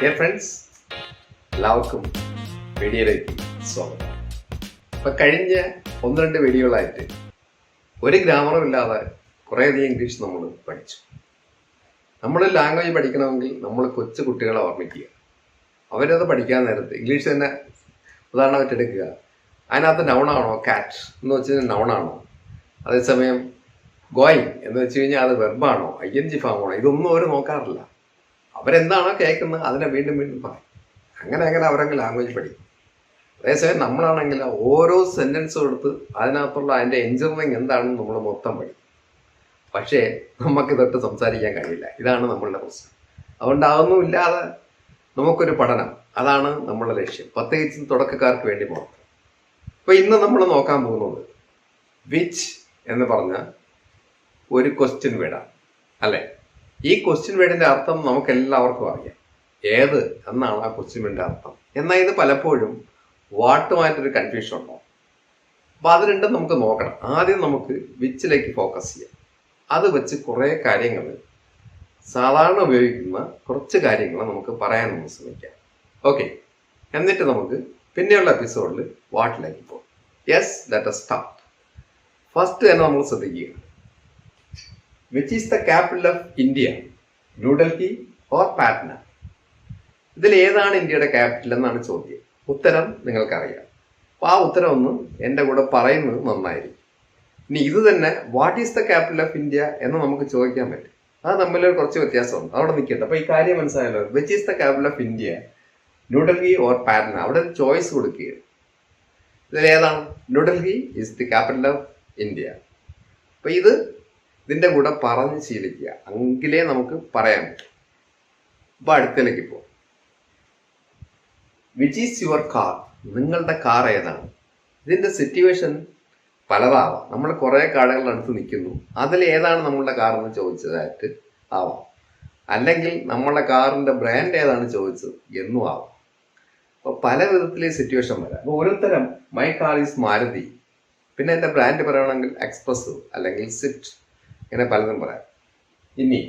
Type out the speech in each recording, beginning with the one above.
Friends എല്ലാവർക്കും വീഡിയോയിലേക്ക് സ്വാഗതം. ഇപ്പൊ കഴിഞ്ഞ ഒന്ന് രണ്ട് വീഡിയോകളായിട്ട് ഒരു ഗ്രാമറും ഇല്ലാതെ കുറേയധികം ഇംഗ്ലീഷ് നമ്മൾ പഠിച്ചു. നമ്മൾ ലാംഗ്വേജ് പഠിക്കണമെങ്കിൽ നമ്മൾ കൊച്ചു കുട്ടികളെ ഓർമ്മിക്കുക. അവരത് പഠിക്കാൻ നേരത്ത് ഇംഗ്ലീഷ് തന്നെ ഉദാഹരണമായിട്ട് എടുക്കുക. അതിനകത്ത് നൗണാണോ കാറ്റ് എന്ന് വെച്ച് കഴിഞ്ഞാൽ നൗണാണോ അതേസമയം ഗോയിങ് എന്ന് വെച്ച് കഴിഞ്ഞാൽ അത് വെർബാണോ ഐ എൻ ജി ഫാമാണോ ഇതൊന്നും അവർ നോക്കാറില്ല. അവരെന്താണോ കേൾക്കുന്നത് അതിനെ വീണ്ടും വീണ്ടും പറയും. അങ്ങനെ അങ്ങനെ അവരങ്ങ് ലാംഗ്വേജ് പഠിക്കും. അതേസമയം നമ്മളാണെങ്കിൽ ഓരോ സെന്റൻസും എടുത്ത് അതിനകത്തുള്ള അതിന്റെ എഞ്ചിനീയറിങ് എന്താണെന്ന് നമ്മൾ മൊത്തം പഠിക്കും. പക്ഷേ നമുക്ക് തൊട്ട് സംസാരിക്കാൻ കഴിയില്ല. ഇതാണ് നമ്മളുടെ പ്രശ്നം. അതുകൊണ്ട് അതൊന്നും ഇല്ലാതെ നമുക്കൊരു പഠനം. അതാണ് നമ്മളുടെ ലക്ഷ്യം. പ്രത്യേകിച്ചും തുടക്കക്കാർക്ക് വേണ്ടി മാത്രം. അപ്പോൾ ഇന്ന് നമ്മൾ നോക്കാൻ പോകുന്നത് വിച്ച് എന്ന് പറഞ്ഞ ഒരു ക്വസ്റ്റ്യൻ വേർഡാണ് അല്ലേ? ഈ ക്വസ്റ്റ്യൻ വേർഡിന്റെ അർത്ഥം നമുക്ക് എല്ലാവർക്കും അറിയാം. ഏത് എന്നാണ് ആ ക്വസ്റ്റ്യൻ വേർഡിന്റെ അർത്ഥം. എന്നാൽ ഇത് പലപ്പോഴും വാട്ടുമായിട്ടൊരു കൺഫ്യൂഷൻ ഉണ്ടാവും അപ്പൊ അത് രണ്ടും നമുക്ക് നോക്കണം. ആദ്യം നമുക്ക് വിച്ചിലേക്ക് ഫോക്കസ് ചെയ്യാം. അത് വെച്ച് കുറേ കാര്യങ്ങൾ സാധാരണ ഉപയോഗിക്കുന്ന കുറച്ച് കാര്യങ്ങൾ നമുക്ക് പറയാൻ നമുക്ക് ശ്രമിക്കാം. ഓക്കെ എന്നിട്ട് നമുക്ക് പിന്നെയുള്ള എപ്പിസോഡിൽ വാട്ടിലേക്ക് പോകും. യെസ് ദാറ്റ് സ്റ്റാർട്ട് ഫസ്റ്റ് തന്നെ നമ്മൾ ശ്രദ്ധിക്കുക. Which is the capital of India New Delhi or Patna ഇതിൽ ഏതാണ് ഇന്ത്യയുടെ ക്യാപിറ്റൽ എന്നാണ് ചോദ്യം. ഉത്തരം നിങ്ങൾക്കറിയാം. അപ്പോൾ ആ ഉത്തരം ഒന്ന് എന്റെ കൂടെ പറയുന്നത് നന്നായിരിക്കും. ഇനി ഇത് തന്നെ what is the capital of India എന്ന് നമുക്ക് ചോദിക്കാൻ പറ്റും. അത് തമ്മിൽ കുറച്ച് വ്യത്യാസമുണ്ട്. അവിടെ നിൽക്കട്ടെ. അപ്പോൾ ഈ കാര്യം മനസ്സിലായല്ലോ. Which is the capital of India New Delhi or Patna അവിടെ ഒരു ചോയ്സ് കൊടുക്കുകയാണ്. ഇതിൽ ഏതാണ്? New Delhi is the capital of India അപ്പോൾ ഇത് ഇതിന്റെ കൂടെ പറഞ്ഞ് ശീലിക്കുക. എങ്കിലേ നമുക്ക് പറയാൻ പറ്റും. അപ്പോൾ അടുത്തേക്ക് പോകും വിച്ച് ഈസ് യുവർ കാർ നിങ്ങളുടെ കാർ ഏതാണ്? ഇതിന്റെ സിറ്റുവേഷൻ പലതാവാം. നമ്മൾ കുറേ കാടുകളുടെ അടുത്ത് നിൽക്കുന്നു. അതിൽ ഏതാണ് നമ്മളുടെ കാർ എന്ന് ചോദിച്ചതായിട്ട് ആവാം. അല്ലെങ്കിൽ നമ്മളുടെ കാറിന്റെ ബ്രാൻഡ് ഏതാണ് ചോദിച്ചത് എന്നും ആവാം. അപ്പോൾ പല വിധത്തിലെ സിറ്റുവേഷൻ വരാം. അപ്പോൾ ഓരോരുത്തരം മൈ കാർ ഈസ് മാരുതി. പിന്നെ എന്റെ ബ്രാൻഡ് പറയുകയാണെങ്കിൽ എക്സ്പ്രസ് അല്ലെങ്കിൽ സ്വിഫ്റ്റ് ഇങ്ങനെ പലതും പറയാം. ഇനി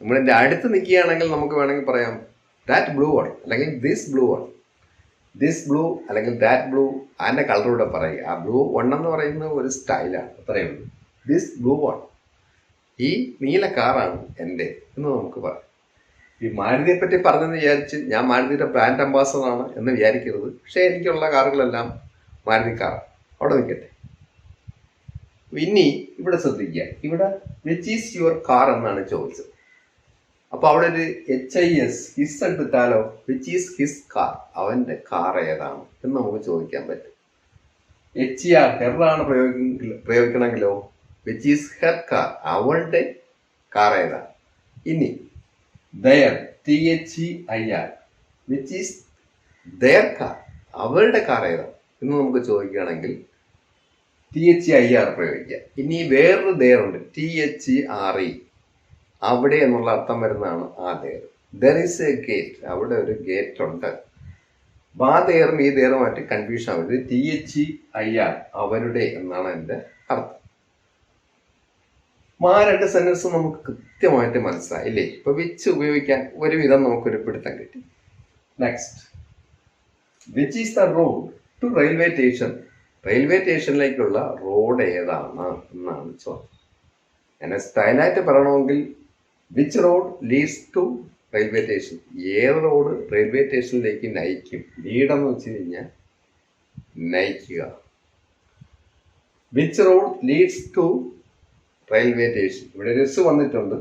നമ്മളിന്റെ അടുത്ത് നിൽക്കുകയാണെങ്കിൽ നമുക്ക് വേണമെങ്കിൽ പറയാം ദാറ്റ് ബ്ലൂ ആണ് അല്ലെങ്കിൽ ദിസ് ബ്ലൂ ആണ് ദിസ് ബ്ലൂ അല്ലെങ്കിൽ ദാറ്റ് ബ്ലൂ അതിന്റെ കളറൂടെ പറയുക ആ ബ്ലൂ വൺ എന്ന് പറയുന്നത് ഒരു സ്റ്റൈലാണ് അത്രയേ ഉള്ളൂ. ദിസ് ബ്ലൂ വൺ ഈ നീല കാറാണ് എന്റെ എന്ന് നമുക്ക് പറയാം. ഈ മാരുതിയെ പറ്റി പറഞ്ഞെന്ന് വിചാരിച്ച് ഞാൻ മാരുതിയുടെ ബ്രാൻഡ് അംബാസഡർ ആണ് എന്ന് വിചാരിക്കരുത്. പക്ഷേ എനിക്കുള്ള കാറുകളെല്ലാം മാരുതി കാറാണ് അവിടെ നിൽക്കട്ടെ. ഇനി ഇവിടെ ശ്രദ്ധിക്കുക. ഇവിടെ വിച്ച് ഈസ് യുവർ കാർ എന്നാണ് ചോദിച്ചത്. അപ്പൊ അവിടെ ഒരു എച്ച് ഐ എസ് ഹിസ് എടുത്താലോ? വിച്ച് ഈസ് ഹിസ് കാർ അവന്റെ കാർ ഏതാണ് എന്ന് നമുക്ക് ചോദിക്കാൻ പറ്റും. എച്ച് ആർ ഹെറാണ് പ്രയോഗിക്കെങ്കിൽ പ്രയോഗിക്കണമെങ്കിലോ? വിച്ച് ഈസ് ഹെർ കാർ അവളുടെ കാർ ഏതാണ്? ഇനി their T H I R which is their car അവളുടെ കാർ ഏതാണ് എന്ന് നമുക്ക് ചോദിക്കുകയാണെങ്കിൽ ടി എച്ച് ഐ ആർ പ്രയോഗിക്കുക. ഇനി വേറൊരു ദേറുണ്ട് ടി എച്ച് ആർ ഇ അവിടെ എന്നുള്ള അർത്ഥം വരുന്നതാണ് ആ there there is a gate അവിടെ ഒരു ഗേറ്റ് ഉണ്ട്. അപ്പൊ ആ ദേറും ഈ ദേറുമായിട്ട് കൺഫ്യൂഷൻ ആവരുത്. ടി എച്ച് ഐ ആർ അവരുടെ എന്നാണ് എന്റെ അർത്ഥം. ആ രണ്ട് സെന്റൻസ് നമുക്ക് കൃത്യമായിട്ട് മനസ്സിലായി ഇല്ലേ? ഇപ്പൊ വിച്ച് ഉപയോഗിക്കാൻ ഒരുവിധം നമുക്കൊരു പിടുത്തം കിട്ടി. Next which is the road to railway station railway സ്റ്റേഷനിലേക്കുള്ള road ഏതാണ് എന്നാണ് ചോദ്യം. എന്നെ സ്റ്റൈലായിട്ട് പറയണമെങ്കിൽ which road leads to railway station ഏത് റോഡ് റെയിൽവേ സ്റ്റേഷനിലേക്ക് നയിക്കും? ലീഡെന്ന് വെച്ച് കഴിഞ്ഞാൽ നയിക്കുക. Which road leads to railway station ഇവിടെ രസ് വന്നിട്ടുണ്ട്.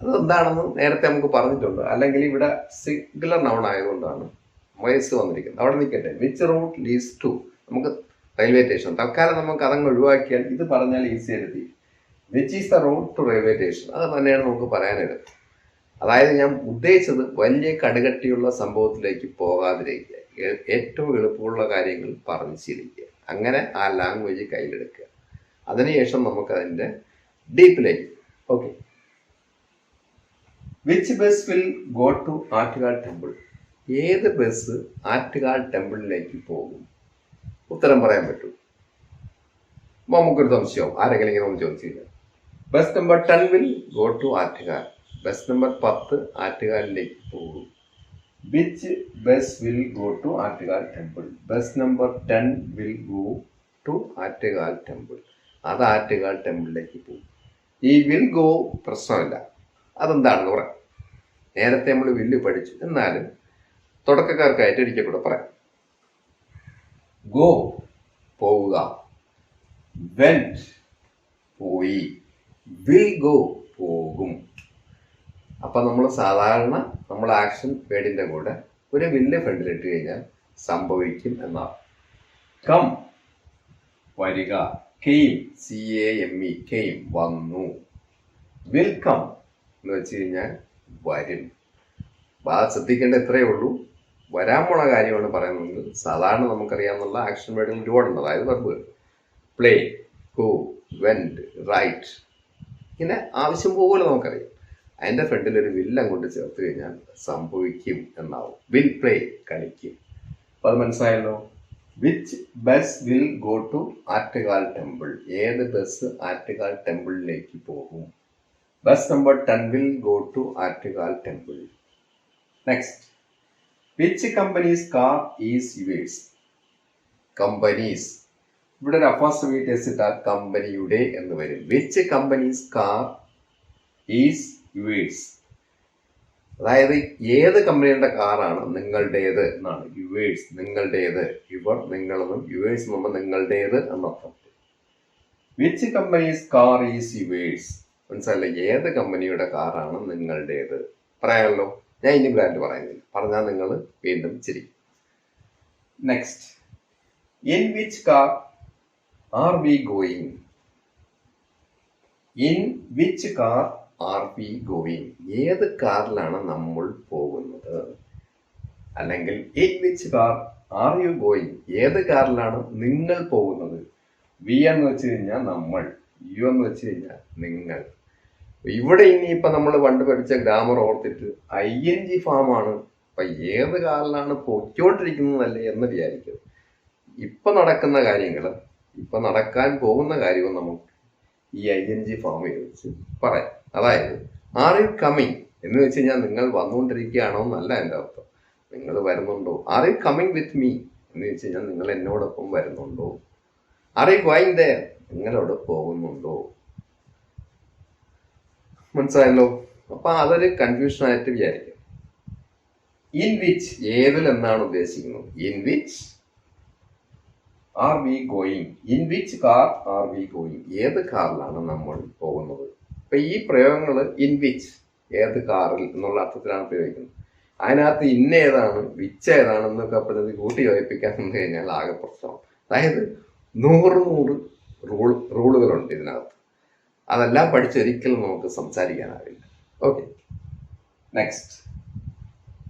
അത് എന്താണെന്ന് നേരത്തെ നമുക്ക് പറഞ്ഞിട്ടുണ്ട്. അല്ലെങ്കിൽ ഇവിടെ സിംഗുലർ നൗൺ ആയതുകൊണ്ടാണ് വയസ്സ് വന്നിരിക്കുന്നത്. അവിടെ നിൽക്കട്ടെ. വിച്ച് റോഡ് ലീഡ്സ് ടു നമുക്ക് റെയിൽവേ സ്റ്റേഷൻ തൽക്കാലം നമുക്ക് അതങ്ങ് ഒഴിവാക്കിയാൽ ഇത് പറഞ്ഞാൽ ഈസി ആയിട്ട് which is the road to railway station അത് തന്നെയാണ് നമുക്ക് പറയാനുള്ളത്. അതായത് ഞാൻ ഉദ്ദേശിച്ചത് വലിയ കടുകട്ടിയുള്ള സംഭവത്തിലേക്ക് പോകാതിരിക്കുക. ഏറ്റവും എളുപ്പമുള്ള കാര്യങ്ങൾ പറഞ്ഞ് ശീലിക്കുക അങ്ങനെ ആ ലാംഗ്വേജ് കയ്യിലെടുക്കുക. അതിനുശേഷം നമുക്ക് അതിന്റെ ഡീപ്പിലേക്ക് okay which bus will go to Attukal temple ഏത് ബസ് ആറ്റുകാൽ ടെമ്പിളിലേക്ക് പോകും? ഉത്തരം പറയാൻ പറ്റൂ. നമുക്കൊരു സംശയവും ആരെങ്കിലും ഇങ്ങനെ ഒന്ന് ചോദിച്ചില്ല bus number ten will go to Attukal. Bus number പത്ത് ആറ്റുകാലിലേക്ക് പോകും. Which bus will go to Attukal temple bus number ten will go to Attukal temple അത് ആറ്റുകാൽ ടെമ്പിളിലേക്ക് പോകും. ഈ വിൽ ഗോ പ്രശ്നമില്ല. അതെന്താണെന്ന് പറയാം. നേരത്തെ നമ്മൾ വില്ല് പഠിച്ചു. എന്നാലും തുടക്കക്കാർക്കായിട്ട് ഒരിക്കൽ പറയാം. ഗോ പോവുക went പോയി വിൽ go. പോകും അപ്പൊ നമ്മൾ സാധാരണ നമ്മൾ ആക്ഷൻ വേർഡിന്റെ കൂടെ ഒരു വില്ല് ഫ്രണ്ടിലിട്ട് കഴിഞ്ഞാൽ സംഭവിക്കും എന്നാണ്. കം വരിക. Came C A M E came വന്നു. വിൽക്കം എന്ന് വെച്ച് കഴിഞ്ഞാൽ വരും. അത് ശ്രദ്ധിക്കേണ്ട ഇത്രയേ ഉള്ളൂ. വരാൻ പോണ കാര്യമാണ് പറയുന്നത്. സാധാരണ നമുക്കറിയാവുന്ന ആക്ഷൻ വേർഡുകൾ ഒരുപാടുണ്ട് അതായത് വെർബുകൾ പ്ലേ ഗോ വെൻഡ് റൈറ്റ് ഇങ്ങനെ ആവശ്യം പോലെ നമുക്കറിയാം. അതിന്റെ ഫ്രണ്ടിൽ ഒരു വില്ലം കൊണ്ട് ചേർത്ത് കഴിഞ്ഞാൽ സംഭവിക്കും എന്നാവും. വിൽ പ്ലേ കളിക്കും. അപ്പൊ അത് മനസ്സിലായല്ലോ? Which bus will go to Attukal temple ഏത് ബസ് ആറ്റുകാൽ ടെമ്പിളിലേക്ക് പോകും? Bus number ten will go to Attukal temple next which company's car is yours company's ഇവിടെ ഒരു അപ്പോസ്റ്റമേറ്റ് എസ് ഇട്ടാൽ കമ്പനിയുടെ എന്ന് വരും. Which company's car is yours അതായത് ഏത് കമ്പനിയുടെ കാറാണ് നിങ്ങളുടേത് എന്നാണ്. യുവേഴ്സ് നിങ്ങളുടേത്. ഇവർ നിങ്ങളെന്നും യുവേഴ്സ് എന്നുമ്പോൾ നിങ്ങളുടേത് എന്നർത്ഥം. Which company's car is yours മനസ്സിലല്ലേ ഏത് കമ്പനിയുടെ കാറാണ് നിങ്ങളുടേത്? പറയാമല്ലോ. ഞാൻ ഇനി ബ്രാൻഡ് പറയുന്നില്ല. പറഞ്ഞാൽ നിങ്ങൾ വീണ്ടും ചിരിക്കും. Next in which car are we going in which car are we going ഏത് കാറിലാണ് നമ്മൾ പോകുന്നത്? അല്ലെങ്കിൽ in which car are you going ഏത് കാറിലാണ് നിങ്ങൾ പോകുന്നത്? വി എന്ന് വെച്ച് കഴിഞ്ഞാൽ നമ്മൾ യു എന്ന് വെച്ച് കഴിഞ്ഞാൽ നിങ്ങൾ. ഇവിടെ ഇനിയിപ്പൊ നമ്മൾ പണ്ട് പഠിച്ച ഗ്രാമർ ഓർത്തിട്ട് ഐ എൻ ജി ഫാമാണ് ഇപ്പൊ ഏത് കാലിലാണ് പൊയ്ക്കൊണ്ടിരിക്കുന്നതല്ലേ എന്ന് വിചാരിക്കും. ഇപ്പൊ നടക്കുന്ന കാര്യങ്ങൾ ഇപ്പൊ നടക്കാൻ പോകുന്ന കാര്യവും നമുക്ക് ഈ ഐ എൻ ജി ഫാം ഉപയോഗിച്ച് പറയാം. അതായത് ആർ യു കമ്മിങ് എന്ന് വെച്ച് കഴിഞ്ഞാൽ നിങ്ങൾ വന്നുകൊണ്ടിരിക്കുകയാണോ എന്നല്ല എന്റെ അർത്ഥം. നിങ്ങൾ വരുന്നുണ്ടോ? Are you coming with me എന്ന് വെച്ച് കഴിഞ്ഞാൽ നിങ്ങൾ എന്നോടൊപ്പം വരുന്നുണ്ടോ? ആർ യു ഗോയിങ് ദയർ നിങ്ങളോട് പോകുന്നുണ്ടോ? മനസ്സിലായല്ലോ? അപ്പൊ അതൊരു കൺഫ്യൂഷൻ ആയിട്ട് വിചാരിക്കും. ഇൻ വിച്ച് ഏതിൽ എന്നാണ് ഉദ്ദേശിക്കുന്നത്? In which are we going in which car are we going ഏത് കാറിലാണ് നമ്മൾ പോകുന്നത്? അപ്പൊ ഈ പ്രയോഗങ്ങൾ ഇൻ വിച്ച് ഏത് കാറിൽ എന്നുള്ള അർത്ഥത്തിലാണ് പ്രയോഗിക്കുന്നത്. അതിനകത്ത് ഇന്ന ഏതാണ് വിച്ച് ഏതാണ് എന്നൊക്കെ പറഞ്ഞത് കൂട്ടി യോജിപ്പിക്കാൻ നിന്ന് കഴിഞ്ഞാൽ ആകെ പ്രശ്നമാണ്. അതായത് നൂറ് നൂറ് റൂൾ റൂളുകളുണ്ട് ഇതിനകത്ത്. അതെല്ലാം പഠിച്ചൊരിക്കലും നമുക്ക് സംസാരിക്കാനാവില്ല. ഓക്കെ നെക്സ്റ്റ്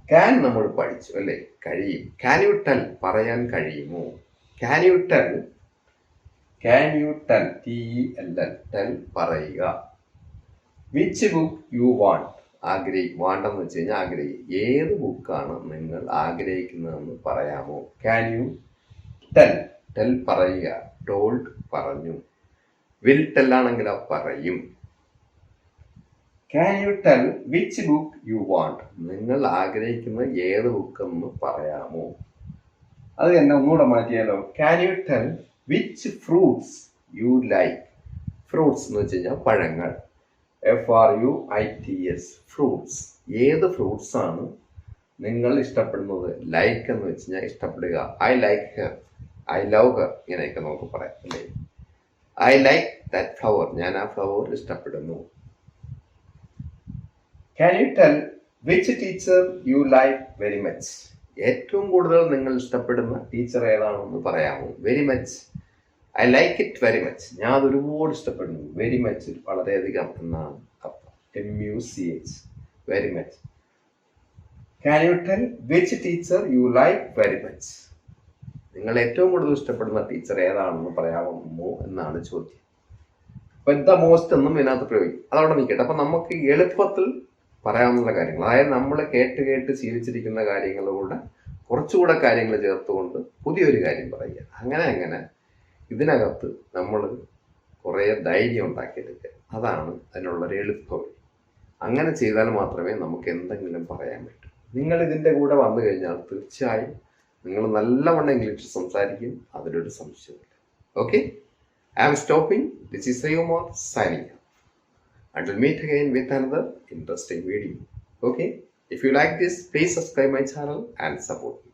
ക്യാൻ നമ്മൾ പഠിച്ചു അല്ലേ? കഴിയും. ക്യാൻ യു ടെൽ പറയാൻ കഴിയുമോ? Can you tell can you tell T L L tell പറയുക. വിച്ച് ബുക്ക് യു വാണ്ട് ആഗ്രഹിക്കും വാണ്ടെന്ന് വെച്ച് കഴിഞ്ഞാൽ ആഗ്രഹിക്കും ഏത് ബുക്കാണ് നിങ്ങൾ ആഗ്രഹിക്കുന്നതെന്ന് പറയാമോ? ക്യാൻ യു ടെൽ ടെൽ പറയുക. ടോൾഡ് പറഞ്ഞു. വിൽ ടെൽ ആണെങ്കിൽ ആ പറയും. Can you tell which book you want നിങ്ങൾ ആഗ്രഹിക്കുന്ന ഏത് ബുക്ക് എന്ന് പറയാമോ? അത് തന്നെ ഒന്നുകൂടെ മാറ്റിയാലോ? Can you tell which fruits you like fruits എന്ന് വെച്ച് കഴിഞ്ഞാൽ പഴങ്ങൾ. F R U I T S fruits ഏത് ഫ്രൂട്ട്സ് ആണ് നിങ്ങൾ ഇഷ്ടപ്പെടുന്നത്? ലൈക്ക് എന്ന് വെച്ച് കഴിഞ്ഞാൽ ഇഷ്ടപ്പെടുക. I like her I love her ഇങ്ങനെയൊക്കെ നമുക്ക് പറയാം അല്ലേ? ഐ ലൈക്ക് ദാറ്റ് ഫ്ലവർ ഞാൻ ആ ഫ്ലവർ ഇഷ്ടപ്പെടുന്നു. Can you tell which teacher you like very much ഏറ്റവും കൂടുതൽ നിങ്ങൾ ഇഷ്ടപ്പെടുന്ന ടീച്ചർ ഏതാണെന്ന് പറയാമോ? Very much I like it very much ഞാൻ അത് ഒരുപാട് ഇഷ്ടപ്പെടുന്നു. വെരി മച്ച് വളരെയധികം എന്നാണ് അർത്ഥം. M U C H very much can you tell which teacher you like very much നിങ്ങൾ ഏറ്റവും കൂടുതൽ ഇഷ്ടപ്പെടുന്ന ടീച്ചർ ഏതാണെന്ന് പറയാമോ എന്നാണ് ചോദ്യം. അപ്പൊ ദ മോസ്റ്റ് എന്നും ഇതിനകത്ത് പ്രയോഗിക്കും. അതവിടെ നിൽക്കട്ടെ. അപ്പൊ നമുക്ക് എളുപ്പത്തിൽ പറയാവുന്ന കാര്യങ്ങൾ അതായത് നമ്മൾ കേട്ട് കേട്ട് ശീലിച്ചിരിക്കുന്ന കാര്യങ്ങളുടെ കുറച്ചുകൂടെ കാര്യങ്ങൾ ചേർത്തുകൊണ്ട് പുതിയൊരു കാര്യം പറയുക. അങ്ങനെ അങ്ങനെ ഇതിനകത്ത് നമ്മൾ കുറേ ധൈര്യം ഉണ്ടാക്കിയെടുക്കുക. അതാണ് അതിനുള്ളൊരു എളുപ്പ അങ്ങനെ ചെയ്താൽ മാത്രമേ നമുക്ക് എന്തെങ്കിലും പറയാൻ പറ്റൂ. നിങ്ങൾ ഇതിന്റെ കൂടെ വന്നു കഴിഞ്ഞാൽ തീർച്ചയായും നിങ്ങൾ നല്ലവണ്ണം ഇംഗ്ലീഷ് സംസാരിക്കും അതിലൊരു സംശയമില്ല okay I am stopping this is സയോമാർ signing meet again with another interesting video. Okay? If you like this, please subscribe my channel and support me.